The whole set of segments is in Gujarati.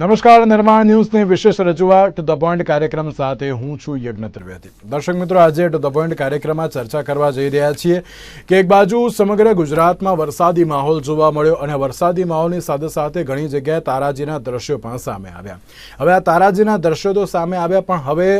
નમસ્કાર, નિર્માણ ન્યૂઝની વિશેષ રજૂઆત ધ પોઈન્ટ કાર્યક્રમ સાથે હું છું યજ્ઞ ત્રિવેદી. દર્શક મિત્રો, આજે ધ પોઈન્ટ કાર્યક્રમમાં ચર્ચા કરવા જઈ રહ્યા છીએ કે એક બાજુ સમગ્ર ગુજરાતમાં વરસાદી માહોલ જોવા મળ્યો અને વરસાદી માહોલની સાથે સાથે ઘણી જગ્યાએ તારાજીના દ્રશ્યો પણ સામે આવ્યા. હવે આ તારાજીના દ્રશ્યો તો સામે આવ્યા, પણ હવે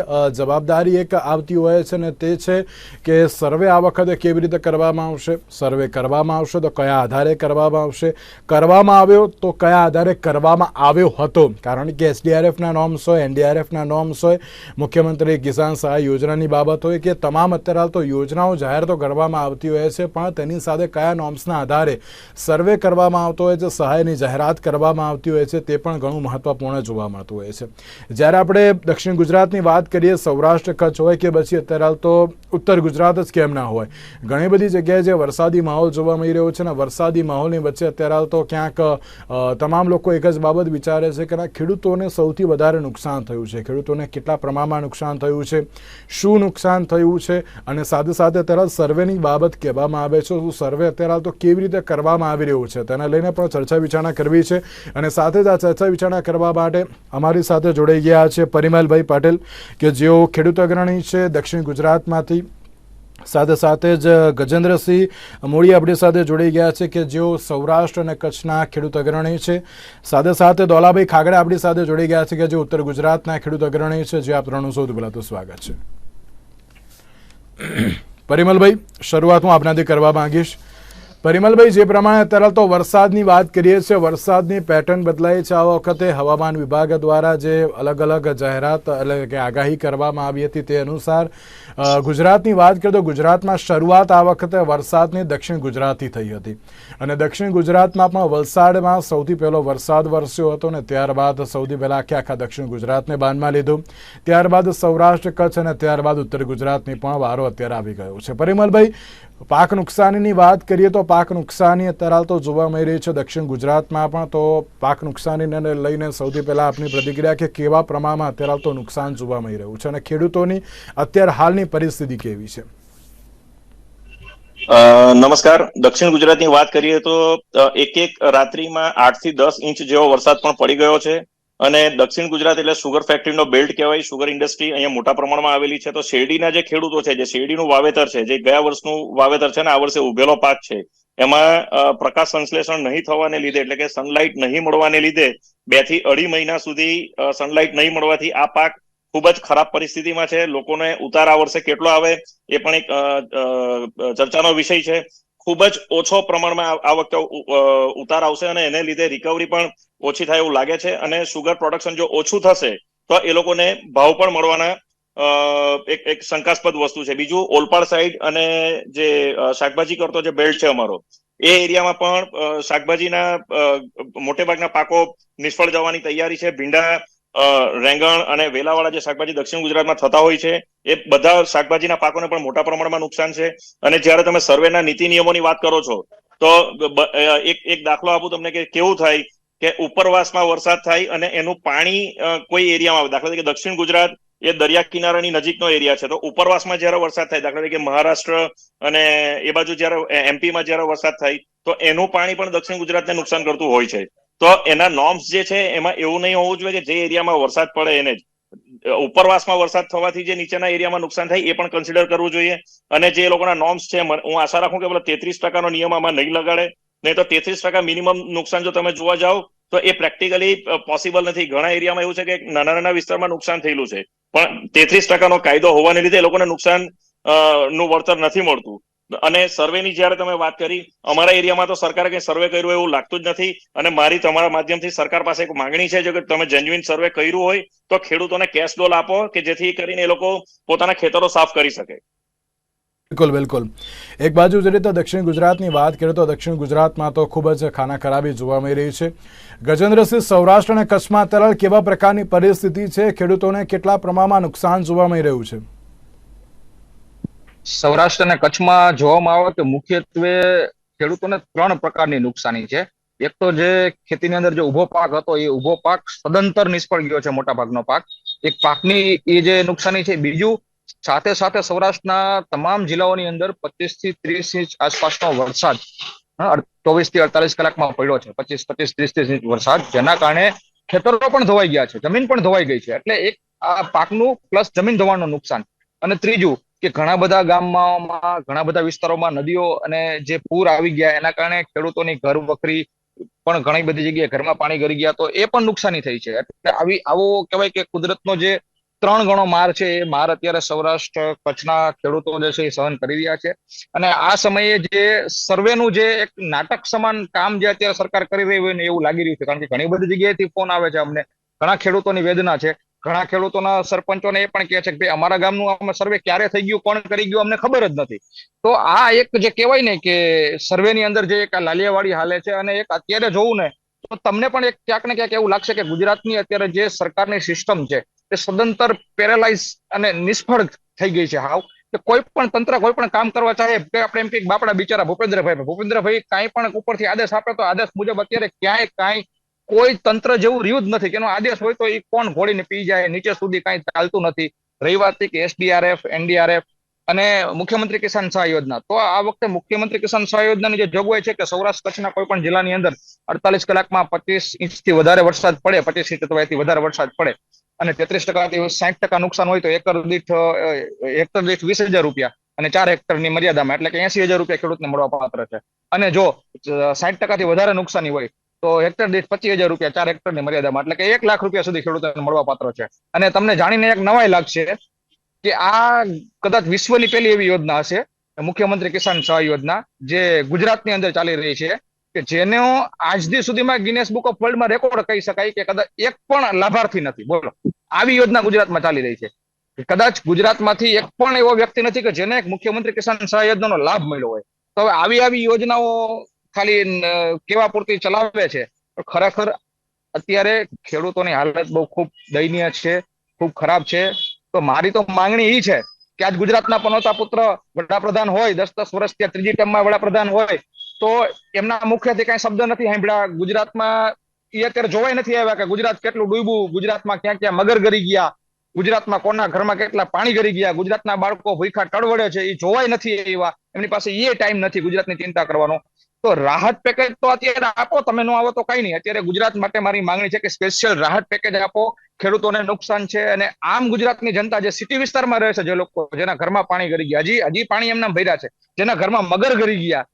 જવાબદારી એક આવતી હોય છે ને તે છે કે સર્વે આ વખતે કેવી રીતે કરવામાં આવશે? સર્વે કરવામાં આવશે તો કયા આધારે કરવામાં આવશે? કરવામાં આવ્યો તો કયા આધારે કરવામાં આવ્યો હતો? કારણ કે એસડીઆરએફના નોર્મ્સ હોય એનડીઆરએફના નોર્મ્સ હોય, મુખ્યમંત્રી કિસાન સહાય યોજનાની બાબત હોય કે તમામ અત્યારે હાલ તો યોજનાઓ જાહેર તો કરવામાં આવતી હોય છે, પણ તેની સાથે કયા નોર્મ્સના આધારે સર્વે કરવામાં આવતો હોય છે, સહાયની જાહેરાત કરવામાં આવતી હોય છે, તે પણ ઘણું મહત્વપૂર્ણ જોવા મળતું હોય છે. જ્યારે આપણે દક્ષિણ ગુજરાતની વાત કરીએ, સૌરાષ્ટ્ર કચ્છ હોય કે પછી અત્યારે હાલ તો ઉત્તર ગુજરાત જ કેમ ના હોય. ઘણી બધી જગ્યાએ જે વરસાદી માહોલ જોવા મળી રહ્યો છે ને વરસાદી માહોલની વચ્ચે અત્યારે હાલ તો ક્યાંક તમામ લોકો એક જ બાબત વિચારે છે કે ખેડૂતોને સૌથી વધારે નુકસાન થયું છે. ખેડૂતોને કેટલા પ્રમાણમાં નુકસાન થયું છે? શું નુકસાન થયું છે? અને સાથે સાથે અત્યારે સર્વેની બાબત કહેવામાં આવે છે. શું સર્વે અત્યારે તો કેવી રીતે કરવામાં આવી રહ્યું છે? તેને લઈને પણ ચર્ચા વિચારણા કરવી છે. અને સાથે જ આ ચર્ચા વિચારણા કરવા માટે અમારી સાથે જોડાઈ ગયા છે પરિમલભાઈ પટેલ, કે જેઓ ખેડૂત અગ્રણી છે દક્ષિણ ગુજરાતમાંથી. સાથે સાથે જ ગજેન્દ્રસિંહ મોડી આપણી સાથે જોડાઈ ગયા છે કે જેઓ સૌરાષ્ટ્ર અને કચ્છના ખેડૂત અગ્રણી છે. સાથે સાથે દોલાભાઈ ખાગડા આપણી સાથે જોડાઈ ગયા છે કે જે ઉત્તર ગુજરાતના ખેડૂત અગ્રણી છે. જે આપ ત્રણનું સૌથી પહેલાં તો સ્વાગત છે. પરિમલભાઈ, શરૂઆત હું આપનાથી કરવા માંગીશ. પરિમલભાઈ જે પ્રમાણે અત્યારે તો વરસાદની વાત કરીએ છીએ, વરસાદની પેટર્ન બદલાઈ છે. આ વખતે હવામાન વિભાગ દ્વારા જે અલગ અલગ જાહેરાત એટલે કે આગાહી કરવામાં આવી હતી તે અનુસાર ગુજરાતની વાત કરીએ તો ગુજરાતમાં શરૂઆત આ વખતે વરસાદની દક્ષિણ ગુજરાતથી થઈ હતી. અને દક્ષિણ ગુજરાતમાં પણ વલસાડમાં સૌથી પહેલો વરસાદ વરસ્યો હતો ને ત્યારબાદ સૌથી પહેલાં આખે આખા દક્ષિણ ગુજરાતને બાનમાં લીધું. ત્યારબાદ સૌરાષ્ટ્ર, કચ્છ અને ત્યારબાદ ઉત્તર ગુજરાતની પણ વારો અત્યારે આવી ગયો છે. પરિમલભાઈ પાક નુકસાનીની વાત કરીએ તો પાક નુકસાની અત્યારે તો જોવા મળી રહી છે દક્ષિણ ગુજરાતમાં પણ, તો પાક નુકસાનીને લઈને સૌથી પહેલાં આપની પ્રતિક્રિયા કે કેવા પ્રમાણમાં અત્યારે તો નુકસાન જોવા મળી રહ્યું છે અને ખેડૂતોની અત્યારે હાલની પરિસ્થિતિ કેવી છે? નમસ્કાર. દક્ષિણ ગુજરાતની વાત કરીએ તો એક એક રાત્રિમાં આઠથી દસ ઇંચ જેવો વરસાદ પણ પડી ગયો છે. અને દક્ષિણ ગુજરાત એટલે સુગર ફેક્ટરીનો બેલ્ટ કહેવાય સુગર ઇન્ડસ્ટ્રી અહીંયા મોટા પ્રમાણમાં આવેલી છે. તો શેરડીના જે ખેડૂતો છે, જે શેરડીનું વાવેતર છે, જે ગયા વર્ષનું વાવેતર છે ને આ વર્ષે ઉભેલો પાક છે, એમાં પ્રકાશ સંશ્લેષણ નહીં થવાને લીધે એટલે કે સનલાઇટ નહીં મળવાને લીધે બેથી અઢી મહિના સુધી સનલાઇટ નહીં મળવાથી આ પાક ખૂબ જ ખરાબ પરિસ્થિતિમાં છે. લોકોને ઉતાર આ વર્ષે કેટલો આવે એ પણ એક ચર્ચાનો વિષય છે. ખૂબ જ ઓછો પ્રમાણમાં આ- વખતે ઉતાર આવશે અને એને લીધે રિકવરી પણ ઓછી થાય એવું લાગે છે અને સુગર પ્રોડક્શન જો ઓછું થશે, તો એ લોકોને ભાવ પણ મળવાના એક એક શંકાસ્પદ વસ્તુ છે. બીજું, ઓલપાડ સાઈડ અને જે શાકભાજી કરતો જે બેલ્ટ છે અમારો, એ એરિયામાં પણ શાકભાજીના મોટેભાગના મોટે ભાગના પાકો નિષ્ફળ જવાની તૈયારી છે. ભીંડા રેંગણ અને વેલાવાળા જે શાકભાજી દક્ષિણ ગુજરાતમાં થતા હોય છે, એ બધા શાકભાજીના પાકોને પણ મોટા પ્રમાણમાં નુકસાન છે. અને જ્યારે તમે સર્વેના નીતિ નિયમોની વાત કરો છો, તો એક એક દાખલો આપું તમને કે કેવું થાય કે ઉપરવાસમાં વરસાદ થાય અને એનું પાણી કોઈ એરિયામાં આવે. દાખલા તરીકે દક્ષિણ ગુજરાત એ દરિયા કિનારાની નજીકનો એરિયા છે. તો ઉપરવાસમાં જ્યારે વરસાદ થાય, દાખલા તરીકે મહારાષ્ટ્ર અને એ બાજુ જ્યારે એમપીમાં જ્યારે વરસાદ થાય, તો એનું પાણી પણ દક્ષિણ ગુજરાતને નુકસાન કરતું હોય છે. તો એના નોર્મ્સ જે છે, એમાં એવું નહીં હોવું જોઈએ કે જે એરિયામાં વરસાદ પડે એને જ. ઉપરવાસમાં વરસાદ થવાથી જે નીચેના એરિયામાં નુકસાન થાય એ પણ કન્સિડર કરવું જોઈએ. અને જે લોકોના નોર્મ્સ છે હું આશા રાખું કે પેલો તેત્રીસ ટકાનો નિયમ આમાં નહીં લગાડે, નહીં તો તેત્રીસ ટકા મિનિમમ નુકસાન જો તમે જોવા જાઓ, તો એ પ્રેક્ટિકલી પોસિબલ નથી. ઘણા એરિયામાં એવું છે કે નાના નાના વિસ્તારમાં નુકસાન થયેલું છે. પણ તેત્રીસ ટકાનો કાયદો હોવાને લીધે એ લોકોને નુકસાનનું વળતર નથી મળતું. અને સર્વેની જ્યારે તમે વાત કરી, અમારા એરિયામાં તો સરકારે કઈ સર્વે કર્યું એવું લાગતું જ નથી. અને મારી તમારા માધ્યમથી સરકાર પાસે એક માંગણી છે જો કે તમે જેન્યુઇન સર્વે કર્યું હોય, તો ખેડૂતોને કેશ ડોલ આપો કે જેથી કરીને એ લોકો પોતાના ખેતરો સાફ કરી શકે. બિલકુલ બિલકુલ. એક બાજુ જે રીતે દક્ષિણ ગુજરાતની વાત કરીએ તો દક્ષિણ ગુજરાતમાં તો ખૂબ જ ખાના ખરાબી જોવા મળી રહી છે. ગજેન્દ્રસિંહ સૌરાષ્ટ્ર અને કચ્છમાં તરળ કેવા પ્રકારની પરિસ્થિતિ છે? ખેડૂતોને કેટલા પ્રમાણમાં નુકસાન જોવા મળી રહ્યું છે? સૌરાષ્ટ્ર અને કચ્છમાં જોવામાં આવે તો મુખ્યત્વે ખેડૂતોને ત્રણ પ્રકારની નુકસાની છે. એક તો જે ખેતીની અંદર જે ઊભો પાક હતો, એ ઊભો પાક સદંતર નિષ્ફળ ગયો છે મોટા ભાગનો પાક. એક પાકની એ જે નુકસાની છે, બીજું સાથે સાથે સૌરાષ્ટ્રના તમામ જિલ્લાઓની અંદર પચીસથી ત્રીસ ઇંચ આસપાસનો વરસાદ ચોવીસથી અડતાલીસ કલાકમાં પડ્યો છે. પચીસ પચીસ, ત્રીસ ત્રીસ ઇંચ વરસાદ, જેના કારણે ખેતરો પણ ધોવાઈ ગયા છે, જમીન પણ ધોવાઈ ગઈ છે. એટલે એક આ પાકનું પ્લસ જમીન ધોવાનું નુકસાન. અને ત્રીજું કે ઘણા બધા ગામમાં, ઘણા બધા વિસ્તારોમાં નદીઓ અને જે પૂર આવી ગયા, એના કારણે ખેડૂતોની ઘર વખરી પણ ઘણી બધી જગ્યાએ ઘરમાં પાણી ગરી ગયા, તો એ પણ નુકસાની થઈ છે. એટલે આવી, આવો કહેવાય કે કુદરતનો જે ત્રણ ગણો માર છે, એ માર અત્યારે સૌરાષ્ટ્ર કચ્છના ખેડૂતો જે છે એ સહન કરી રહ્યા છે. અને આ સમયે જે સર્વેનું જે એક નાટક સમાન કામ જે અત્યારે સરકાર કરી રહી હોય ને એવું લાગી રહ્યું છે, કારણ કે ઘણી બધી જગ્યાએથી ફોન આવે છે અમને. ઘણા ખેડૂતોની વેદના છે. ઘણા ખેડૂતોના સરપંચોને એ પણ કહે છે કે ભાઈ, અમારા ગામનું અમે સર્વે ક્યારે થઈ ગયું, કોણ કરી ગયું, અમને ખબર જ નથી. તો આ એક જે કહેવાય ને કે સર્વેની અંદર જે એક લાલિયાવાડી હાલે છે અને એક અત્યારે જોવું ને, તો તમને પણ એક ક્યાંક ને ક્યાંક એવું લાગશે કે ગુજરાતની અત્યારે જે સરકારની સિસ્ટમ છે તે સદંતર પેરેલાઇઝ અને નિષ્ફળ થઈ ગઈ છે હાવ. કે કોઈ પણ તંત્ર, કોઈ પણ કામ કરવા ચાહે આપણે એમ કે બાપડા બિચારા ભૂપેન્દ્રભાઈ ભૂપેન્દ્રભાઈ કાંઈ પણ ઉપરથી આદેશ આપે તો આદેશ મુજબ અત્યારે ક્યાંય કાંઈ કોઈ તંત્ર જેવું રહ્યું જ નથી. એનો આદેશ હોય તો એ કોણ ઘોડીને પી જાય? નીચે સુધી કાંઈ ચાલતું નથી. રહી વાત કે એસડીઆરએફ, એનડીઆરએફ અને મુખ્યમંત્રી કિસાન સહાય યોજના. તો આ વખતે મુખ્યમંત્રી કિસાન સહાય યોજનાની જે જોગવાઈ છે કે સૌરાષ્ટ્ર કચ્છના કોઈ પણ જિલ્લાની અંદર અડતાલીસ કલાકમાં પચીસ ઇંચથી વધારે વરસાદ પડે, પચીસ ઇંચ અથવા વધારે વરસાદ પડે અને તેત્રીસ ટકાથી સાઠ ટકા નુકસાન હોય તો એકર દીઠ હેક્ટર દીઠ વીસ હજાર રૂપિયા અને ચાર હેક્ટરની મર્યાદામાં એટલે કે એસી હજાર રૂપિયા ખેડૂતને મળવા પાત્ર છે. અને જો સાઠ ટકાથી વધારે નુકસાની હોય તો હેક્ટર દીઠ પચીસ હજાર રૂપિયા, ચાર હેક્ટરની મર્યાદામાં. એટલે કે એક લાખ રૂપિયા સુધી ખેડૂતોને મળવા પાત્ર છે. અને તમને જાણીને એક નવાઈ લાગશે કે આ કદાચ વિશ્વની પહેલી એવી યોજના હશે, મુખ્યમંત્રી કિસાન સહાય યોજના, જે ગુજરાતની અંદર ચાલી રહી છે, કે જેનો આજથી સુધીમાં ગિનેસ બુક ઓફ વર્લ્ડમાં રેકોર્ડ કહી શકાય કે કદાચ એક પણ લાભાર્થી નથી. બોલો. આવી યોજના ગુજરાતમાં ચાલી રહી છે. કદાચ ગુજરાતમાંથી એક પણ એવો વ્યક્તિ નથી કે જેને મુખ્યમંત્રી કિસાન સહાય યોજનાનો લાભ મળ્યો હોય. તો હવે આવી આવી યોજનાઓ ખાલી કેવા પૂરતી ચલાવે છે. ખરેખર અત્યારે ખેડૂતોની હાલત બહુ ખૂબ દયનીય છે, ખૂબ ખરાબ છે. તો મારી તો માંગણી એ છે કે આજ ગુજરાતના પનોતા પુત્ર વડાપ્રધાન હોય, દસ દસ વર્ષ ત્યાં ત્રીજી ટર્મમાં વડાપ્રધાન હોય, તો એમના મુખ્યથી કઈ શબ્દ નથી સાંભળ્યા. ગુજરાતમાં એ અત્યારે જોવાય નથી આવ્યા કે ગુજરાત કેટલું ડૂબ્યું, ગુજરાતમાં ક્યાં ક્યાં મગર ગરી ગયા, ગુજરાતમાં કોના ઘરમાં કેટલા પાણી ગરી ગયા, ગુજરાતના બાળકો ભૂખા ટળવડે છે એ જોવાય નથી એવા એમની પાસે એ ટાઈમ નથી ગુજરાતની ચિંતા કરવાનો. તો રાહત પેકેજ તો અત્યારે આપો, તમે નો આવો તો કઈ નહીં. અત્યારે ગુજરાત માટે મારી માંગણી છે કે સ્પેશિયલ રાહત પેકેજ આપો. ખેડૂતોને નુકસાન છે અને આમ ગુજરાતની જનતા જે સિટી વિસ્તારમાં રહે છે, જે લોકો જેના ઘરમાં પાણી ગરી ગયા, હજી હજી પાણી એમના ભર્યા છે, જેના ઘરમાં મગર ગરી ગયા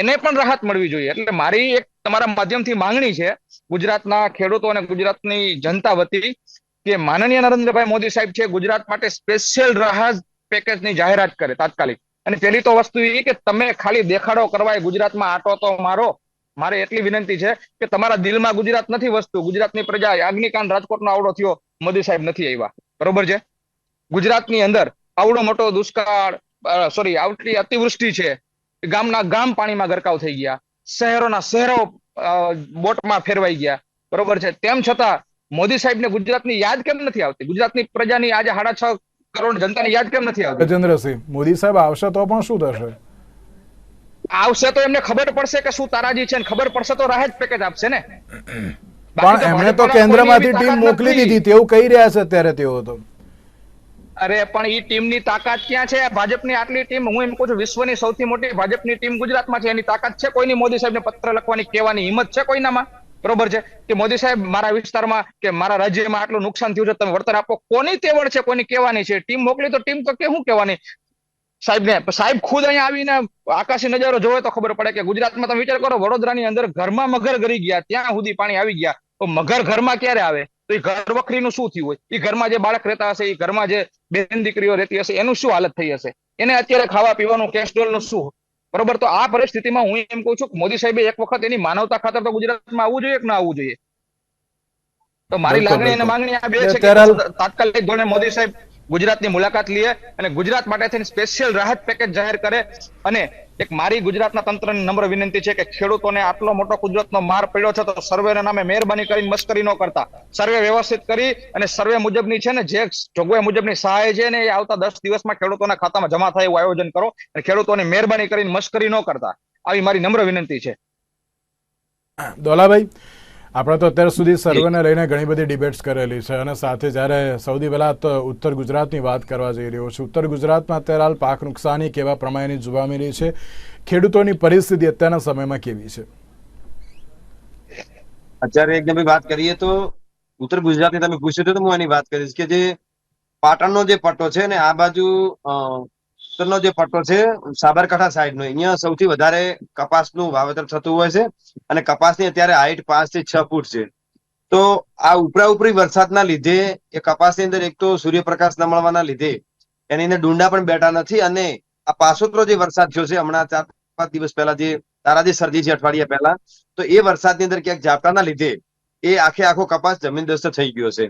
એને પણ રાહત મળવી જોઈએ. એટલે મારી એક તમારા માધ્યમથી માંગણી છે, ગુજરાતના ખેડૂતો અને ગુજરાતની જનતા વતી, કે માનનીય નરેન્દ્રભાઈ મોદી સાહેબ છે, ગુજરાત માટે સ્પેશિયલ રાહત પેકેજની જાહેરાત કરે, તાત્કાલિક. અને પેલી તો વસ્તુ એ કે તમે ખાલી દેખાડો કરવા ગુજરાતમાં આટો તો મારો. મારે એટલી વિનંતી છે કે તમારા દિલમાં ગુજરાત નથી વસ્તુ. ગુજરાતની પ્રજા અગ્નિકાંડ રાજકોટનો આવડો થયો. મોદી સાહેબ નથી આવ્યા. બરોબર છે? ગુજરાતની અંદર આવડો મોટો દુષ્કાળ સોરી આવટલી અતિવૃષ્ટિ છે. ગામના ગામ પાણીમાં ગરકાવ થઈ ગયા. શહેરોના શહેરો બોટમાં ફેરવાઈ ગયા. બરોબર છે? તેમ છતાં મોદી સાહેબને ગુજરાતની યાદ કેમ નથી આવતી? ગુજરાતની પ્રજાની આજે સાડા છ કરોડ જનતાને યાદ કેમ નથી આવતી? ગજેન્દ્રસિંહ મોદી સાહેબ આવશે તો પણ શું થશે? આવશે તો એમને ખબર પડશે કે શું તારાજી છે ખબર પડશે તો રાહત પેકેજ આપશે ને? પણ એમણે તો કેન્દ્રમાંથી ટીમ મોકલી દીધી તેવું કહી રહ્યા છે અત્યારે તેઓ તો. અરે પણ ઈ ટીમની તાકાત ક્યાં છે? ભાજપની આટલી ટીમ હું એમ કહું છું વિશ્વની સૌથી મોટી ભાજપની ટીમ ગુજરાતમાં છે એની તાકાત છે કોઈની? મોદી સાહેબને પત્ર લખવાની કહેવાની હિંમત છે કોઈનામાં? બરોબર છે? કે મોદી સાહેબ, મારા વિસ્તારમાં કે મારા રાજ્યમાં આટલું નુકસાન થયું છે, તમે વળતર આપો. કોની તેવડ છે, કોની કહેવાની છે? ટીમ મોકલી તો ટીમ તો કે શું કહેવાની? સાહેબને, સાહેબ ખુદ અહીંયા આવીને આકાશી નજારો જોવે તો ખબર પડે કે ગુજરાતમાં તમે વિચાર કરો, વડોદરાની અંદર ઘરમાં મગર ગરી ગયા, ત્યાં સુધી પાણી આવી ગયા. તો મગર ઘરમાં ક્યારે આવે? તો એ ઘર વખરીનું શું થયું હોય? એ ઘરમાં જે બાળક રહેતા હશે, એ ઘરમાં જે બેન દીકરીઓ રહેતી હશે, એનું શું હાલત થઈ હશે? એને અત્યારે ખાવા પીવાનું કેસ્ટ્રોલનું શું બરોબર? તો આ પરિસ્થિતિમાં હું એમ કહું છું કે મોદી સાહેબે એક વખત એની માનવતા ખાતર તો ગુજરાતમાં આવવું જોઈએ કે ના આવવું જોઈએ? તો મારી લાગણી અને માંગણી આ બે છે કે તાત્કાલિક ધોરણે મોદી સાહેબ ગુજરાતની મુલાકાત લે અને ગુજરાત માટે થઈને સ્પેશિયલ રાહત પેકેજ જાહેર કરે અને એક મારી ગુજરાતના તંત્રને નમ્ર વિનંતી છે કે ખેડૂતોને આટલો મોટો કુદરતનો માર પડ્યો છે તો સર્વેના નામે મહેરબાની કરીને મસ્કરી ન કરતા. સર્વે વ્યવસ્થિત કરી અને સર્વે મુજબની છે ને જે જોગવાઈ મુજબની સહાય છે ને એ આવતા દસ દિવસમાં ખેડૂતોના ખાતામાં જમા થાય એવું આયોજન કરો અને ખેડૂતોને મહેરબાની કરીને મસ્કરી ન કરતા. આવી મારી નમ્ર વિનંતી છે. દોલાભાઈ આપણે તો અત્યાર સુધી સર્વેને લઈને ઘણી બધી ડિબેટ્સ કરેલી છે અને સાથે જ્યારે સૌથી પહેલાં તો ઉત્તર ગુજરાતની વાત કરવા જઈ રહ્યો છું. ઉત્તર ગુજરાતમાં અત્યારે હાલ પાક નુકસાની કેવા પ્રમાણેની જોવા મળી છે? ખેડૂતોની પરિસ્થિતિ અત્યારના સમયમાં કેવી છે? અત્યારે એકદમ વાત કરીએ તો ઉત્તર ગુજરાતની તમે પૂછ્યું તો હું એની વાત કરીશ કે જે પાટણનો જે પટ્ટો છે ને આ બાજુ ઉત્તરનો જે પટ્ટો છે, સાબરકાંઠા સાઈડનો અહીંયા સૌથી વધારે કપાસનું વાવેતર થતું હોય છે અને કપાસની અત્યારે હાઈટ પાંચથી છ ફૂટ છે. તો આ ઉપરા ઉપરી વરસાદના લીધે, એ કપાસની અંદર એક તો સૂર્યપ્રકાશ ન લીધે, એની અંદર ડુંડા પણ બેઠા નથી અને આ પાસોતરો જે વરસાદ થયો છે, હમણાં ચાર પાંચ દિવસ પહેલા જે તારાજી સર્જી છે અઠવાડિયા પહેલા, તો એ વરસાદની અંદર ક્યાંક ઝાપટાના લીધે, એ આખે આખો કપાસ જમીનદોસ્ત થઈ ગયો છે.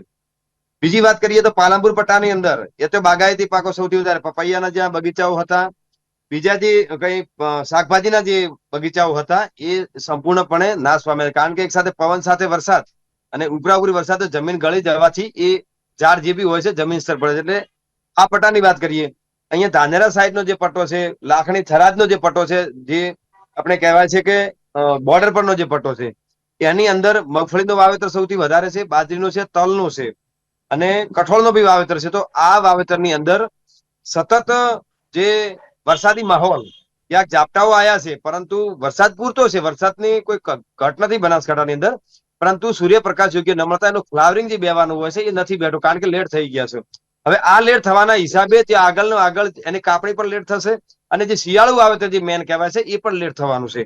બીજી વાત કરીએ તો પાલનપુર પટ્ટાની અંદર, એ તો બાગાયતી પાકો સૌથી વધારે, પપૈયાના જ્યાં બગીચાઓ હતા, બીજા જે કઈ શાકભાજીના જે બગીચાઓ હતા, એ સંપૂર્ણપણે નાશ પામે કારણ કે એક સાથે પવન સાથે વરસાદ અને ઉપરી વરસાદ જમીન ગળી જવાથી એ ઝાડ જે બી હોય છે, જમીન સ્તર પડે છે એટલે આ પટ્ટાની વાત કરીએ. અહીંયા ધાનેરા સાઈડનો જે પટ્ટો છે, લાખણી થરાદનો જે પટ્ટો છે, જે આપણે કહેવાય છે કે બોર્ડર પરનો જે પટ્ટો છે, એની અંદર મગફળીનો વાવેતર સૌથી વધારે છે, બાજરીનું છે, તલનું છે. અને કઠોળનો બી વાવેતર છે. તો આ વાવેતરની અંદર સતત જે વરસાદી માહોલ, ક્યાંક ઝાપટાઓ આવ્યા છે, પરંતુ વરસાદ પૂરતો છે. વરસાદની કોઈ ઘટ નથી બનાસકાંઠાની અંદર, પરંતુ સૂર્યપ્રકાશ યોગ્ય નમ્રતા એનું ફ્લાવરિંગ જે બેવાનું હોય છે, એ નથી બેઠો, કારણ કે લેટ થઈ ગયા છે. હવે આ લેટ થવાના હિસાબે ત્યાં આગળનો આગળ એની કાપણી પણ લેટ થશે અને જે શિયાળુ વાવેતર જે મેન કહેવાય છે, એ પણ લેટ થવાનું છે.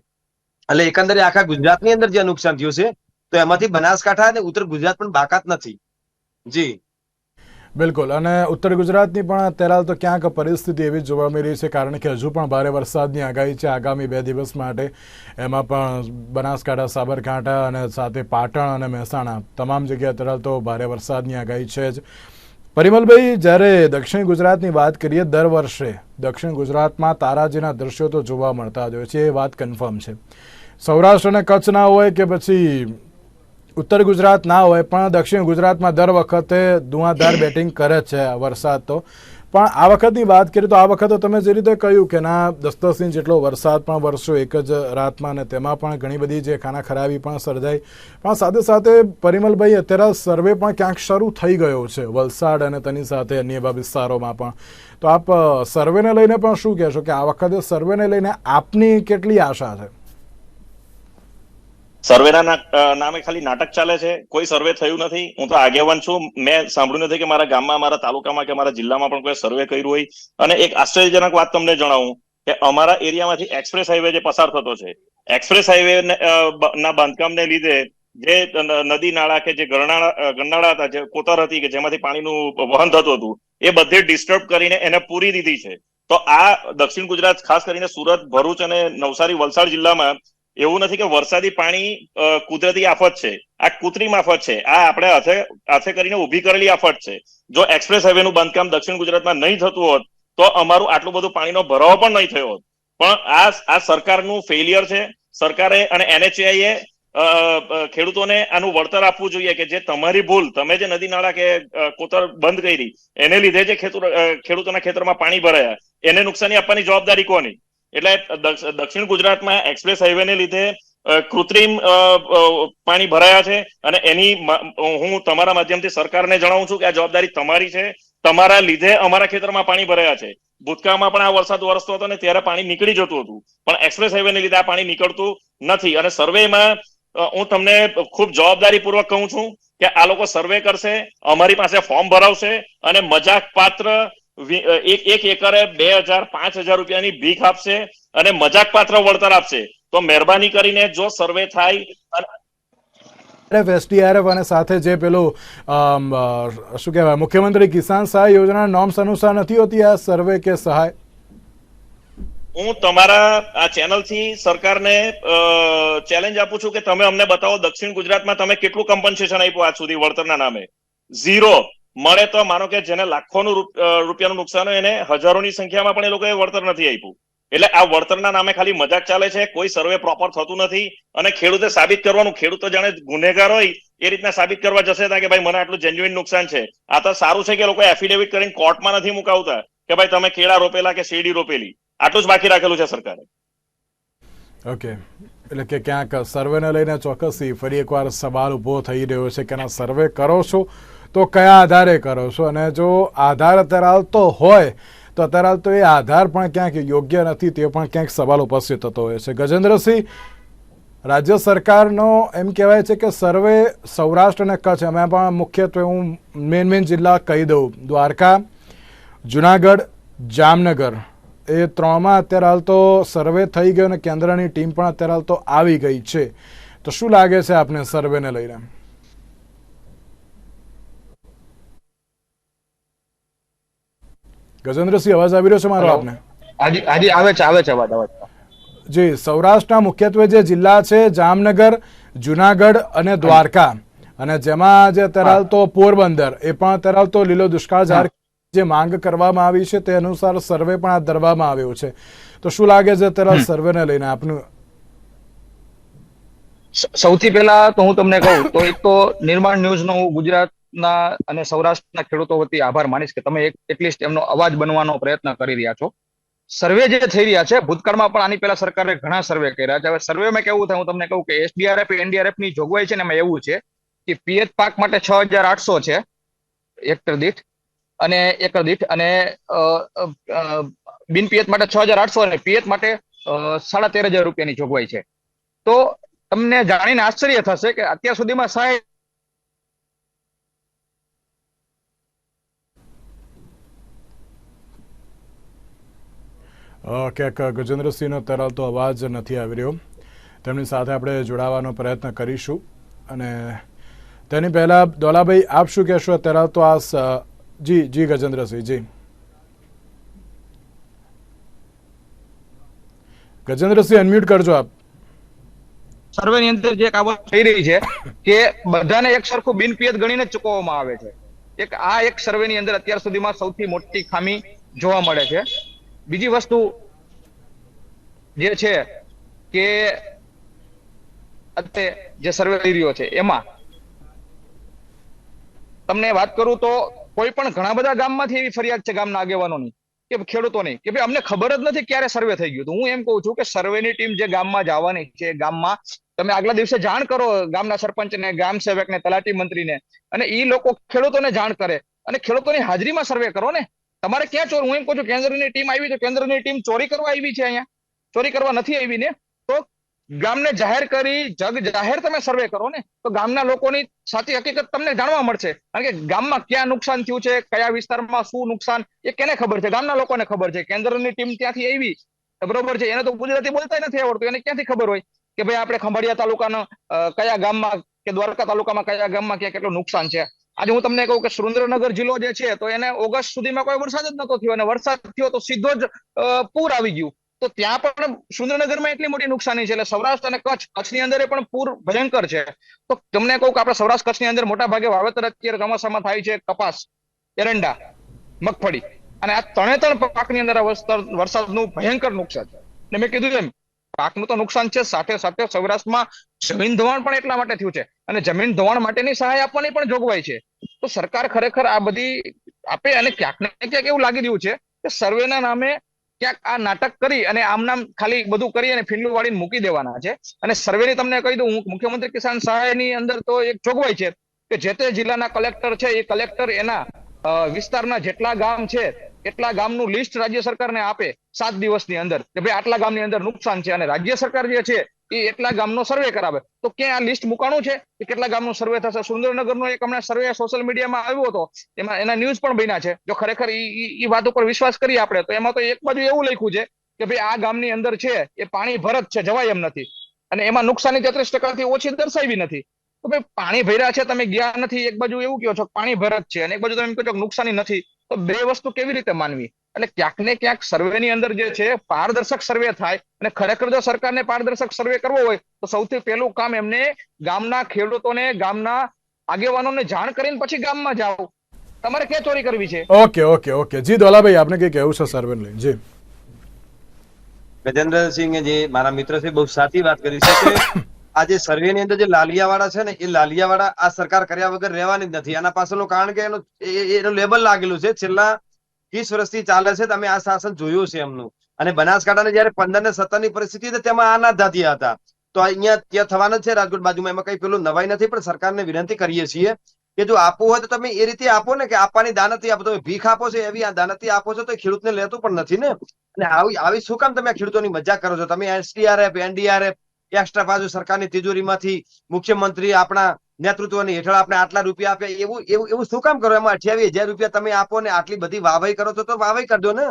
એટલે એકંદરે આખા ગુજરાતની અંદર જે નુકસાન થયું છે, તો એમાંથી બનાસકાંઠા અને ઉત્તર ગુજરાત પણ બાકાત નથી. જી. બિલકુલ. અને ઉત્તર ગુજરાતની પણ અત્યારે તો ક્યાંક પરિસ્થિતિ એવી જોવા મળી રહી છે, કારણ કે હજુ પણ ભારે વરસાદની આગાહી છે. આગામી બે દિવસ માટે એમાં પણ બનાસકાંઠા, સાબરકાંઠા અને સાથે પાટણ અને મહેસાણા તમામ જગ્યાએ અત્યારે તો ભારે વરસાદની આગાહી છે જ. પરિમલભાઈ, જ્યારે દક્ષિણ ગુજરાતની વાત કરીએ દર વર્ષે, દક્ષિણ ગુજરાતમાં તારાજીના દ્રશ્યો તો જોવા મળતા જ હોય છે, એ વાત કન્ફર્મ છે. સૌરાષ્ટ્ર અને કચ્છના હોય કે પછી ઉત્તર ગુજરાત ના હોય, પણ દક્ષિણ ગુજરાતમાં દર વખતે ધુઆધાર બેટિંગ કરે છે વરસાદ તો. પણ આ વખતની વાત કરીએ તો આ વખતે તમે જે રીતે કહ્યું કે ના દસ દસ ઇંચ જેટલો વરસાદ પણ વરસ્યો એક જ રાતમાં અને તેમાં પણ ઘણી બધી જે ખાના ખરાબી પણ સર્જાઈ. પણ સાથે સાથે પરિમલભાઈ, અત્યારે સર્વે પણ ક્યાંક શરૂ થઈ ગયો છે, વલસાડ અને તેની સાથે અન્ય એવા વિસ્તારોમાં પણ. તો આપ સર્વેને લઈને પણ શું કહેશો કે આ વખતે સર્વેને લઈને આપની કેટલી આશા છે? સર્વેના નામે ખાલી નાટક ચાલે છે. કોઈ સર્વે થયું નથી. હું તો આગેવાન છું. મેં સાંભળ્યું નથી કે મારા ગામમાં, મારા તાલુકામાં કે મારા જિલ્લામાં પણ કોઈ સર્વે કર્યું હોય. અને એક આશ્ચર્યજનક વાત તમને જણાવું કે અમારા એરિયામાંથી એક્સપ્રેસ હાઈવે જે પસાર થતો છે, એક્સપ્રેસ હાઈવે ના બાંધકામને લીધે જે નદી નાળા કે જે ગરનાળા ગરનાળા હતા, જે કોતર હતી કે જેમાંથી પાણીનું વહન થતું હતું, એ બધે ડિસ્ટર્બ કરીને એને પૂરી દીધી છે. તો આ દક્ષિણ ગુજરાત ખાસ કરીને સુરત, ભરૂચ અને નવસારી, વલસાડ જિલ્લામાં એવું નથી કે વરસાદી પાણી કુદરતી આફત છે. આ કૃત્રિમ આફત છે. આ આપણે હાથે હાથે કરીને ઊભી કરેલી આફત છે. જો એક્સપ્રેસ હાઈવે નું બાંધકામ દક્ષિણ ગુજરાતમાં નહીં થતું હોત તો અમારું આટલું બધું પાણીનો ભરાવો પણ નહીં થયો હોત. પણ આ આ સરકારનું ફેલિયર છે. સરકારે અને એનએચઆઈ એ અ, અ, ખેડૂતોને આનું વળતર આપવું જોઈએ કે જે તમારી ભૂલ તમે જે નદી નાળા કે કોતર બંધ કરી એને લીધે જે ખેડૂતોના ખેતરમાં પાણી ભરાયા એને નુકસાની આપવાની જવાબદારી કોની? એટલે દક્ષિણ ગુજરાતમાં એક્સપ્રેસ હાઈવે ને લીધે કૃત્રિમ પાણી ભરાયા છે અને એની હું તમારા માધ્યમથી સરકારને જણાવું છું કે આ જવાબદારી તમારી છે. તમારા લીધે અમારા ખેતરમાં પાણી ભરાયા છે. ભૂતકાળમાં પણ આ વરસાદ વરસતો હતો ને ત્યારે પાણી નીકળી જતું હતું. પણ એક્સપ્રેસ હાઈવે ને લીધે આ પાણી નીકળતું નથી. અને સર્વેમાં હું તમને ખૂબ જવાબદારી પૂર્વક કહું છું કે આ લોકો સર્વે કરશે, અમારી પાસે ફોર્મ ભરાવશે અને મજાક પાત્ર એક એક એકરે બે હજાર પાંચ હજાર રૂપિયાની ભીખ આપશે અને મજાક પાત્ર વળતર આપશે. તો મહેરબાની કરીને જો સર્વે થાય એફ એસડીઆરએફ અને સાથે જે પેલું શું કહેવાય મુખ્યમંત્રી કિસાન સહાય યોજના નોર્મ્સ અનુસાર નથી હોતી આ સર્વે કે સહાય? હું તમારા આ ચેનલથી સરકારને ચેલેન્જ આપું છું કે તમે અમને બતાવો દક્ષિણ ગુજરાતમાં તમે કેટલું કમ્પન્સેશન આપ્યું આજ સુધી વળતરના નામે? ઝીરો મળે તો માનો કે જેને લાખોનું રૂપ- રૂપિયાનું નુકસાન હોય એને હજારોની સંખ્યામાં પણ એ લોકોએ વળતર નથી આપ્યું. એટલે આ વળતરના નામે ખાલી મજાક ચાલે છે, કોઈ સર્વે પ્રોપર થતું નથી અને ખેડૂતે સાબિત કરવાનું, ખેડૂત જાણે ગુનેગાર હોય એ રીતના સાબિત કરવા જશે કે ભાઈ મને આટલું જેન્યુઇન નુકસાન છે. આ તો સારું છે કે લોકો એફિડેવિટ કરીને કોર્ટમાં નથી મુકાવતા કે ભાઈ તમે કેળા રોપેલા કે શેરડી રોપેલી. આટલું જ બાકી રાખેલું છે સરકારે. ઓકે એટલે કે ક્યાંક સર્વેને લઈને ચોક્કસથી ફરી એકવાર સવાલ ઊભો થઈ રહ્યો છે કે સર્વે કરો છો? તો કયા આધારે કરો છો? અને જો આધાર અત્યારે હાલતો હોય, તો અત્યારે હાલ તો એ આધાર પણ ક્યાંક યોગ્ય નથી, તે પણ ક્યાંક સવાલ ઉપસ્થિત થતો હોય છે. ગજેન્દ્રસિંહ, રાજ્ય સરકારનો એમ કહેવાય છે કે સર્વે સૌરાષ્ટ્ર અને કચ્છ, અમે પણ મુખ્યત્વે હું મેન મેન જિલ્લા કહી દઉં, દ્વારકા, જુનાગઢ, જામનગર. એ ત્રણમાં અત્યારે હાલ તો સર્વે થઈ ગયો અને કેન્દ્રની ટીમ પણ અત્યારે હાલ તો આવી ગઈ છે. તો શું લાગે છે આપને સર્વેને લઈને? ગજેન્દ્રસિંહ અવાજ આવી રહ્યો છે મારો આપને? હાજી આવે છે આવે છે અવાજ અવાજ. જી સૌરાષ્ટ્રના મુખ્યત્વે જે જિલ્લા છે જામનગર જુનાગઢ અને દ્વારકા. અને જેમાં જે અત્યારે તો પોરબંદર એ પણ અત્યારે તો લીલો દુષ્કાળ જાહેર જે માંગ કરવામાં આવી છે તે અનુસાર સર્વે પણ હાથ ધરવામાં આવ્યો છે. તો શું લાગે છે અત્યારે સર્વેને લઈને આપનું? સૌથી પહેલા તો હું તમને કહું તો એક તો નિર્માણ ન્યૂઝ નો હું ગુજરાતના અને સૌરાષ્ટ્રના ખેડૂતો વતી આભાર માનીશ કે તમે એટલીસ્ટ એમનો અવાજ બનવાનો પ્રયત્ન કરી રહ્યા છો. સર્વે જે થઈ રહ્યા છે, ભૂતકાળમાં પણ આની પહેલા સરકારે ઘણા સર્વે કર્યા છે. હવે સર્વેમાં કેવું થાય, હું તમને કહું કે એસડીઆરએફ એનડીઆરએફની જોગવાઈ છે ને એમાં એવું છે કે પીએચ પાક માટે છ હજાર આઠસો છે, હેક્ટર દીઠ, અને એકર દીઠ, અને બિન પીએચ માટે છ હજાર આઠસો અને પીએચ માટે સાડા તેર હજાર રૂપિયાની જોગવાઈ છે. તો તમને જાણીને આશ્ચર્ય થશે કે અત્યાર સુધીમાં સહાય ક્યાંક ગજેન્દ્રસિંહનો અત્યારે હાલ તો અવાજ નથી આવી રહ્યો. તેમની સાથે આપણે જોડાવાનો પ્રયત્ન કરીશું. અને તેની પહેલા દોલાભાઈ, આપ શું કહેશો? અત્યારે તો આ જી જી ગજેન્દ્રસિંહ જી. ગજેન્દ્રસિંહ અનમ્યુટ કરજો આપ. સર્વેની અંદર જે આ થઈ રહી છે કે બધાને એક સરખું બિનપિયત ગણીને ચૂકવવામાં આવે છે. એક, આ એક સર્વેની અંદર અત્યાર સુધીમાં સૌથી મોટી ખામી જોવા મળે છે. બીજી વસ્તુ જે છે કે જે સર્વે રહ્યો છે, એમાં તમને વાત કરું તો કોઈ પણ ઘણા બધા ગામમાંથી એવી ફરિયાદ છે ગામના આગેવાનોની, કે ખેડૂતોની, કે ભાઈ અમને ખબર જ નથી ક્યારે સર્વે થઈ ગયું. તો હું એમ કહું છું કે સર્વેની ટીમ જે ગામમાં જવાની છે, ગામમાં, તમે આગલા દિવસે જાણ કરો ગામના સરપંચને, ગામ સેવકને, તલાટી મંત્રીને, અને એ લોકો ખેડૂતોને જાણ કરે. અને ખેડૂતોની હાજરીમાં સર્વે કરો ને. તમારે ક્યાં ચોર, હું એમ કહું છું કેન્દ્રની ટીમ આવી તો કેન્દ્રની ટીમ ચોરી કરવા આવી છે અહીંયા. ચોરી કરવા નથી આવી ને, તો ગામને જાહેર કરી, જગ જાહેર તમે સર્વે કરો ને, તો ગામના લોકોની સાચી હકીકત તમને જાણવા મળશે. કારણ કે ગામમાં ક્યાં નુકસાન થયું છે, કયા વિસ્તારમાં શું નુકસાન, એ કેને ખબર છે? ગામના લોકોને ખબર છે. કેન્દ્રની ટીમ ત્યાંથી આવી બરોબર છે. એને તો ગુજરાતી બોલતા નથી આવડતું. એને ક્યાંથી ખબર હોય કે ભાઈ આપણે ખંભાળિયા તાલુકાના કયા ગામમાં કે દ્વારકા તાલુકામાં કયા ગામમાં ક્યાં કેટલું નુકસાન છે? આજે હું તમને કહું કે સુરેન્દ્રનગર જિલ્લો જે છે, તો એને ઓગસ્ટ સુધીમાં કોઈ વરસાદ જ નતો થયો. અને વરસાદ થયો તો સીધો જ પૂર આવી ગયું. તો ત્યાં પણ સુરેન્દ્રનગરમાં એટલી મોટી નુકસાની છે. એટલે સૌરાષ્ટ્ર અને કચ્છ, કચ્છની અંદર પણ પૂર ભયંકર છે. તો તમને કહું કે આપણે સૌરાષ્ટ્ર, કચ્છની અંદર મોટા ભાગે વાવેતર અત્યારે ચોમાસામાં થાય છે કપાસ, એરંડા, મગફળી. અને આ ત્રણે ત્રણ પાકની અંદર વરસાદનું ભયંકર નુકસાન છે. ને મેં કીધું એમ, પાકનું તો નુકસાન છે, સાથે સાથે સૌરાષ્ટ્રમાં જમીન ધોવાણ પણ એટલા માટે થયું છે. અને જમીન ધોવાણ માટેની સહાય આપવાની પણ જોગવાઈ છે. તો સરકાર ખરેખર આ બધી આપે અને ક્યાંક ને ક્યાંક એવું લાગી રહ્યું છે કે સર્વેના નામે ક્યાંક આ નાટક કરી અને આમ નામ ખાલી બધું કરી અને ફીંડલું વાળીને મૂકી દેવાના છે. અને સર્વેની તમને કહી દઉં, મુખ્યમંત્રી કિસાન સહાયની અંદર તો એક જોગવાઈ છે કે જે તે જિલ્લાના કલેક્ટર છે, એ કલેક્ટર એના વિસ્તારના જેટલા ગામ છે, એટલા ગામનું લિસ્ટ રાજ્ય સરકારને આપે સાત દિવસની અંદર કે ભાઈ આટલા ગામની અંદર નુકસાન છે. અને રાજ્ય સરકાર જે છે એ એટલા ગામનો સર્વે કરાવે. તો ક્યાં આ લિસ્ટ મુકાણું છે? કે કેટલા ગામનો સર્વે થશે? સુરેન્દ્રનગરનો એક હમણાં સર્વે સોશિયલ મીડિયામાં આવ્યો હતો. એમાં, એના ન્યૂઝ પણ બન્યા છે. જો ખરેખર એ વાત ઉપર વિશ્વાસ કરીએ આપણે, તો એમાં તો એક બાજુ એવું લખ્યું છે કે ભાઈ આ ગામની અંદર છે, એ પાણી ભરત છે, જવાય એમ નથી. અને એમાં નુકસાની તેત્રીસ ટકાથી ઓછી દર્શાવી નથી. તો ભાઈ પાણી ભર્યા છે, તમે ગયા નથી, એક બાજુ એવું કહો છો પાણી ભરત છે, અને એક બાજુ તમે કહો છો નુકસાની નથી. તો બે વસ્તુ કેવી રીતે માનવી? એટલે ક્યાંક ને ક્યાંક સર્વેની અંદર જે છે પારદર્શક સર્વે થાય અને ખરેખર જો સરકારને પારદર્શક સર્વે કરવો હોય તો સૌથી પહેલું કામ એમને ગામના ખેડૂતોને ગામના આગેવાનોને જાણ કરીને પછી ગામમાં જાઓ. તમારે ક્યાં ચોરી કરવી છે? Okay okay okay. જી દોલાભાઈ આપને કઈ કહેવું છે સર્વે લઈને જી. ગજેન્દ્રસિંહે જે મારા મિત્ર છે બહુ સાચી વાત કરી છે કે આ જે સર્વે ની અંદર જે લાલિયાવાળા છે ને, એ લાલિયાવાળા આ સરકાર કર્યા વગર રહેવાની જ નથી. આના પાછળનું કારણ કે એનું એનું લેબલ લાગેલું છે. છેલ્લા ત્રીસ વર્ષથી ચાલે છે. તમે આ શાસન જોયું છે એમનું. અને બનાસકાંઠાને જયારે પંદર ને સત્તરની પરિસ્થિતિ હતી, તેમાં આના જાતિયા હતા. તો અહીંયા ત્યાં થવાના છે. રાજકોટ બાજુમાં એમાં કઈ પેલું નવાઈ નથી, પણ સરકારને વિનંતી કરીએ છીએ કે જો આપવું હોય તો તમે એ રીતે આપો ને, કે આપવાની દાનતી આપો. તમે ભીખ આપો છો, એવી આ દાનતી આપો છો, તો ખેડૂતને લેતું પણ નથી ને. અને આવી આવી શું કામ તમે ખેડૂતોની મજા કરો છો? તમે એસડીઆરએફ, એનડીઆરએફ એક્સ્ટ્રા પાછું સરકારની તિજોરીમાંથી મુખ્યમંત્રી આપણા નેતૃત્વની હેઠળ આપણે આટલા રૂપિયા આપ્યા, એવું એવું એવું શું કામ કરો? એમાં અઠ્યાવીસ હજાર રૂપિયા તમે આપો ને આટલી બધી વાવાઈ કરો તો વાવાઈ કરજો ને.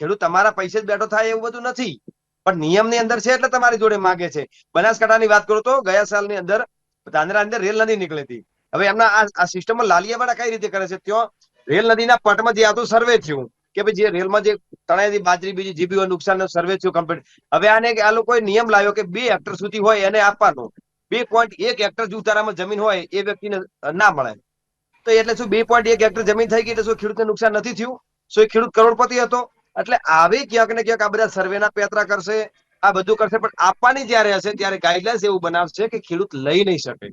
ખેડૂત, તમારા પૈસે જ બેઠો થાય એવું બધું નથી. પણ નિયમની અંદર છે એટલે તમારી જોડે માગે છે. બનાસકાંઠાની વાત કરું તો ગયા સાલની અંદર ધાનેરા અંદર રેલ નદી નીકળી હવે એમના આ આ સિસ્ટમમાં લાલિયાવાડા કઈ રીતે કરે છે? ત્યાં રેલ નદીના પટમાં જે આવતું સર્વે થયું. કે ભાઈ જે રેલમાં જે તણાયેલી બાજરી, બીજી જીબીઓ નુકસાન સર્વે થયું કમ્પ્લીટ હવે આને આ લોકોએ નિયમ લાવ્યો કે બે હેક્ટર સુધી હોય એને આપવાનો. બે પોઈન્ટ એક હેક્ટર ઉતારામાં જમીન હોય, એ વ્યક્તિને ના મળે. તો એટલે શું બે પોઈન્ટ એક હેક્ટર જમીન થઈ ગઈ એટલે શું ખેડૂતને નુકસાન નથી થયું? શું એ ખેડૂત કરોડપતિ હતો? એટલે આવી ક્યાંક ને ક્યાંક આ બધા સર્વેના પેતરા કરશે, આ બધું કરશે, પણ આપવાની જ્યારે હશે ત્યારે ગાઈડલાઇન્સ એવું બનાવશે કે ખેડૂત લઈ નહીં શકે.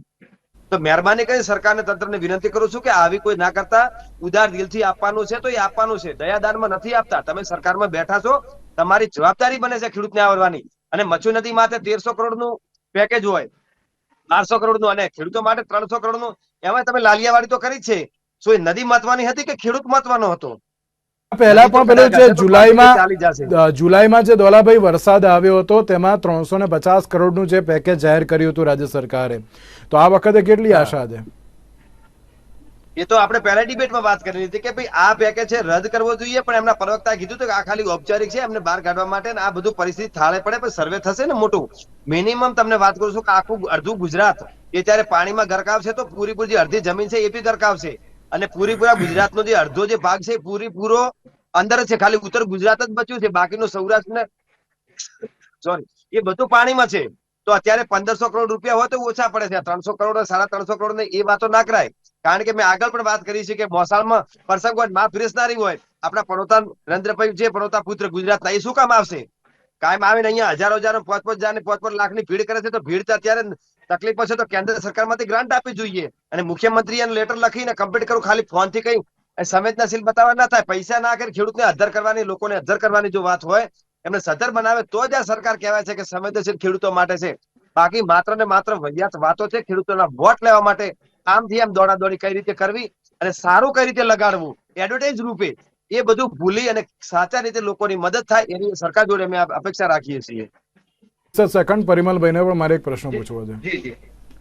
તો મહેરબાની કરી સરકારને, તંત્રને વિનંતી કરું છું કે આવી કોઈ ના કરતા ઉદાર દિલથી આપવાનું છે તો એ આપવાનું છે. દયાદાનમાં નથી આપતા. તમે સરકારમાં બેઠા છો, તમારી જવાબદારી બને છે ખેડૂતને આવડવાની અને મચ્છુ નદી માટે તેરસો કરોડનું પેકેજ હોય, બારસો કરોડનું અને ખેડૂતો માટે ત્રણસો કરોડનું, એમાં તમે લાલિયાવાડી તો કરી છે. શું એ નદી મહત્વની હતી કે ખેડૂત મહત્વનો હતો? પહેલા પણ પેલું છે જુલાઈમાં જુલાઈમાં જે દોલાભાઈ વરસાદ આવ્યો હતો તેમાં ત્રણસો ને પચાસ કરોડનું જે પેકેજ જાહેર કર્યું હતું રાજ્ય સરકારે. તો આ વખતે કેટલી આશા છે? એ તો આપણે પહેલા ડિબેટમાં વાત કરી હતી કે ભાઈ આ પેકેજ છે રદ કરવો જોઈએ પણ એમના પ્રવક્તાએ કીધું હતું કે આ ખાલી ઔપચારિક છે એમને બહાર કાઢવા માટે આ બધું પરિસ્થિતિ થાળે પડે પણ સર્વે થશે ને મોટું. મિનિમમ તમને વાત કરું છું કે આખું અડધું ગુજરાત એ ત્યારે પાણીમાં ગરકાવશે તો પૂરી પૂરી અડધી જમીન છે એ બી ગરકાવ છે. અને પૂરેપૂરા ગુજરાતનો જે અડધો જે ભાગ છે પૂરેપૂરો અંદર છે. ખાલી ઉત્તર ગુજરાત જ બચ્યું છે. બાકીનું સૌરાષ્ટ્ર ને સોરી એ બધું પાણીમાં છે. તો અત્યારે પંદરસો કરોડ રૂપિયા હોય તો ઓછા પડે છે. ત્રણસો કરોડ, સાડા ત્રણસો કરોડ ને એ વાતો ના કરાય. કારણ કે મેં આગળ પણ વાત કરી છે કે મોસાળમાં પ્રસંગ હોયમાં ફિરસનારી હોય. આપણા પણોતા નરેન્દ્રભાઈ જે પણોતા પુત્ર ગુજરાતના એ શું કામ આવશે? કાયમ આવીને અહીંયા હજારો હજારો, પાંચ પાંચ હજાર ને પાંચ પાંચ લાખની ભીડ કરે છે તો ભીડ તો અત્યારે તકલીફ છે તો કેન્દ્ર સરકારમાંથી ગ્રાન્ટ આપવી જોઈએ. અને મુખ્યમંત્રી એને લેટર લખીને કમ્પ્લીટ કરું, ખાલી ફોનથી કઈ સંવેદનશીલ બતાવવા ના થાય, પૈસા ના કરી ખેડૂતને અધર કરવાની, લોકોને અધર કરવાની જો વાત હોય, એમને સધર બનાવે તો જ આ સરકાર કહેવાય છે કે સંવેદનશીલ ખેડૂતો માટે છે. બાકી માત્ર ને માત્ર વૈયાત વાતો છે ખેડૂતોના વોટ લેવા માટે. આમથી આમ દોડાદોડી કઈ રીતે કરવી અને સારું કઈ રીતે લગાડવું એડવર્ટાઇઝ રૂપે એ બધું ભૂલી અને સાચા રીતે લોકોની મદદ થાય એની સરકાર જોડે અમે અપેક્ષા રાખીએ છીએ. સેકન્ડ પરિમલભાઈને પણ મારે એક પ્રશ્ન પૂછવો છે. જી જી.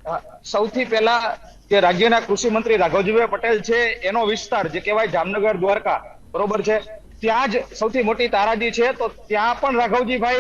અ, સૌથી પહેલા કે રાજ્યના કૃષિ મંત્રી રાઘવજીભાઈ પટેલ છે એનો વિસ્તાર જે કહેવાય જામનગર દ્વારકા બરોબર છે ત્યાં જ સૌથી મોટી તારાજી છે તો ત્યાં પણ રાઘવજીભાઈ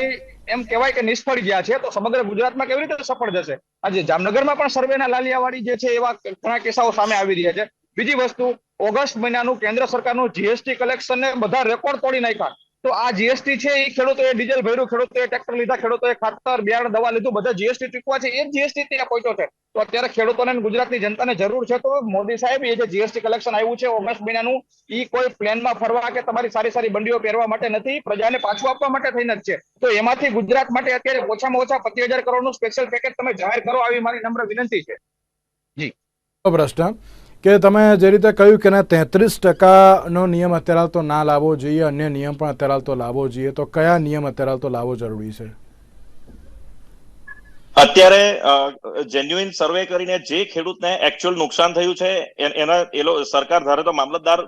એમ કહેવાય કે નિષ્ફળ ગયા છે તો સમગ્ર ગુજરાતમાં કેવી રીતે સફળ જશે? આજે જામનગરમાં પણ સર્વેના લાલિયાવાડી જે છે એવા ઘણા કિસ્સાઓ સામે આવી રહ્યા છે. બીજી વસ્તુ ઓગસ્ટ મહિનાનું કેન્દ્ર સરકારનું જીએસટી કલેક્શન ને બધા રેકોર્ડ તોડી નાખ્યા. તો આ જીએસટી છે એ ખેડૂતોએ ડીઝલ ભર્યું, ખેડૂતોએ ટ્રેક્ટર લીધા, ખેડૂતોએ ખાતર, બિયારણ, દવા લીધું, બધા જીએસટી ચૂકવા છે. એ જીએસટી ત્યાં પહોંચ્યો છે. તો અત્યારે ખેડૂતોને ગુજરાતની જનતાને જરૂર છે તો મોદી સાહેબ, એ જે જીએસટી કલેક્શન આવ્યું છે, ઓગસ્ટ મહિનાનું એ કોઈ પ્લેનમાં ફરવા કે તમારી સારી સારી બંડીઓ પહેરવા માટે નથી, પ્રજાને પાછું આપવા માટે થઈને જ છે. તો એમાંથી ગુજરાત માટે અત્યારે ઓછામાં ઓછા પચીસ હજાર કરોડનું સ્પેશિયલ પેકેજ તમે જાહેર કરો, આવી મારી નમ્ર વિનંતી છે. જી. પ્રશ્ન કે તમે જે રીતે કહ્યું કે તેત્રીસ ટકાનો નિયમ અત્યારે તો ના લાવવો જોઈએ, અન્ય નિયમ પણ અત્યારે તો લાવવો જોઈએ, તો કયા નિયમ અત્યારે તો લાવવો જરૂરી છે? અત્યારે જેન્યુઇન સર્વે કરીને જે ખેડૂતને એકચ્યુઅલ નુકસાન થયું છે એના, એ સરકાર ધારે તો મામલતદાર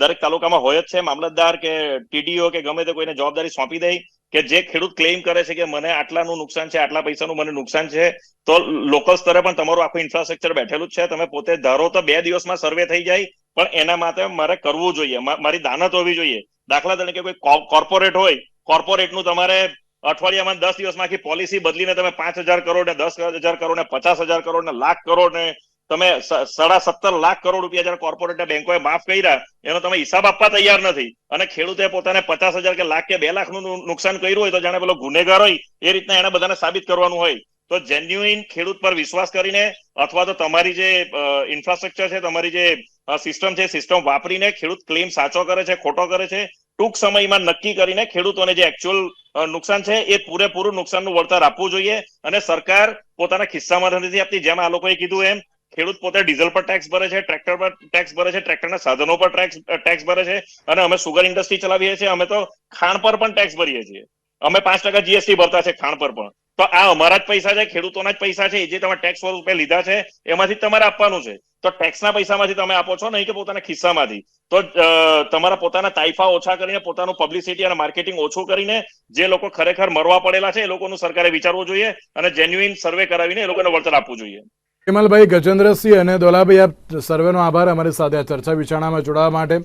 દરેક તાલુકામાં હોય જ છે, મામલતદાર કે ટીડીઓ કે ગમે તે કોઈને જવાબદારી સોંપી દે કે જે ખેડૂત ક્લેમ કરે છે કે મને આટલાનું નુકસાન છે, આટલા પૈસાનું મને નુકસાન છે, તો લોકલ સ્તરે પણ તમારું આખું ઇન્ફ્રાસ્ટ્રક્ચર બેઠેલું જ છે. તમે પોતે ધારો તો બે દિવસમાં સર્વે થઈ જાય, પણ એના માટે મારે કરવું જોઈએ. મારી દાનત હોવી જોઈએ. દાખલા તરીકે કોઈ કોર્પોરેટ હોય કોર્પોરેટનું તમારે અઠવાડિયામાં દસ દિવસમાં આખી પોલિસી બદલીને તમે પાંચ હજાર કરોડ ને દસ હજાર કરોડ ને પચાસ હજાર કરોડ ને લાખ કરોડ ને તમે સાડા સત્તર લાખ કરોડ રૂપિયા જયારે કોર્પોરેટ બેંકોએ માફ કર્યા, એનો તમે હિસાબ આપવા તૈયાર નથી. અને ખેડૂતે પોતાને પચાસ હજાર કે લાખ કે બે લાખનું નું, નુકસાન કર્યું હોય તો જાણે પેલો ગુનેગાર હોય, એ રીતના એને બધાને સાબિત કરવાનું હોય. તો જેન્યુઇન ખેડૂત પર વિશ્વાસ કરીને અથવા તો તમારી જે ઇન્ફ્રાસ્ટ્રક્ચર છે, તમારી જે સિસ્ટમ છે સિસ્ટમ વાપરીને ખેડૂત ક્લેમ સાચો કરે છે, ખોટો કરે છે, ટૂંક સમયમાં નક્કી કરીને ખેડૂતોને જે એકચ્યુઅલ નુકસાન છે, એ પૂરેપૂરું નુકસાનનું વળતર આપવું જોઈએ. અને સરકાર પોતાના ખિસ્સામાં નથી આપતી. જેમ આ લોકોએ કીધું એમ ખેડૂત પોતે ડીઝલ પર ટેક્સ ભરે છે, ટ્રેક્ટર પર ટેક્સ ભરે છે, ટ્રેક્ટરના સાધનો પર ટેક્સ ટેક્સ ભરે છે અને અમે સુગર ઇન્ડસ્ટ્રી ચલાવીએ છીએ, અમે તો ખાણ પર પણ ટેક્સ ભરીએ છીએ. અમે પાંચ ટકા જીએસટી ભરતા છે ખાણ પર પણ. તો આ અમારા જ પૈસા છે, ખેડૂતોના જ પૈસા છે, એ જે તમે ટેક્સ સ્વરૂપે લીધા છે, એમાંથી તમારે આપવાનું છે. તો ટેક્સના પૈસામાંથી તમે આપો છો, નહીં કે પોતાના ખિસ્સામાંથી. તો તમારા પોતાના તાઇફા ઓછા કરીને, પોતાનું પબ્લિસિટી અને માર્કેટિંગ ઓછું કરીને, જે લોકો ખરેખર મરવા પડેલા છે, એ લોકોનું સરકારે વિચારવું જોઈએ અને જેન્યુઇન સર્વે કરાવીને એ લોકોને વળતર આપવું જોઈએ. વિમલભાઈ ગજેન્દ્રસિંહ અને દોલાભાઈ, આપ સર્વેનો આભાર અમારી સાથે આ ચર્ચા વિચારણામાં જોડાવા માટે.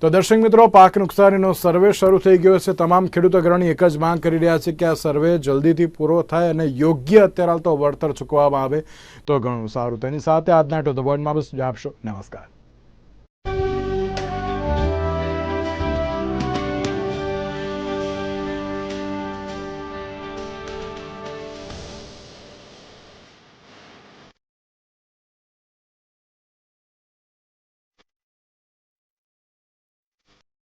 તો દર્શક મિત્રો, પાક નુકસાનીનો સર્વે શરૂ થઈ ગયો છે. તમામ ખેડૂત અગ્રણી એક જ માંગ કરી રહ્યા છે કે આ સર્વે જલ્દીથી પૂરો થાય અને યોગ્ય અત્યારે તો વળતર ચૂકવવામાં આવે તો ઘણું સારું. તેની સાથે આજના ટુ ધ વર્લ્ડમાં બસ આપશો નમસ્કાર.